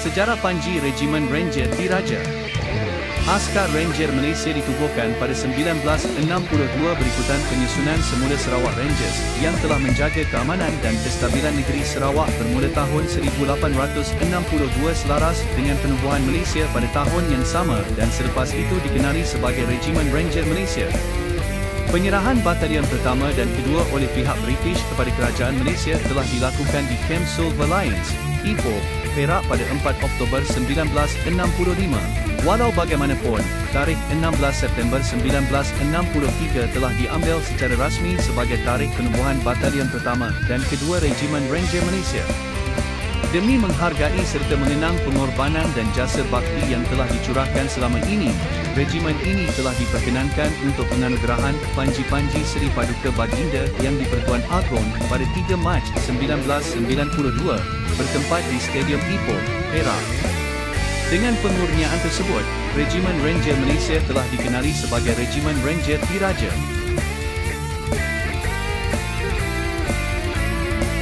Sejarah Panji Regimen Ranger Diraja Askar Ranger Malaysia ditubuhkan pada 1962 berikutan penyusunan semula Sarawak Rangers yang telah menjaga keamanan dan kestabilan negeri Sarawak bermula tahun 1862 selaras dengan penubuhan Malaysia pada tahun yang sama dan selepas itu dikenali sebagai Regimen Ranger Malaysia. Penyerahan batalion pertama dan kedua oleh pihak British kepada kerajaan Malaysia telah dilakukan di Camp Silver Lions, Ipoh, Perak pada 4 Oktober 1965. Walau bagaimanapun, tarikh 16 September 1963 telah diambil secara rasmi sebagai tarikh penubuhan batalion pertama dan kedua Regimen Ranger Malaysia. Demi menghargai serta mengenang pengorbanan dan jasa bakti yang telah dicurahkan selama ini, regimen ini telah diperkenankan untuk penganugerahan Panji-Panji Seri Paduka Baginda yang di-Pertuan Agong pada 3 Mac 1992 bertempat di Stadium Ipoh, Perak. Dengan pengurniaan tersebut, Regimen Ranger Malaysia telah dikenali sebagai Regimen Ranger Diraja.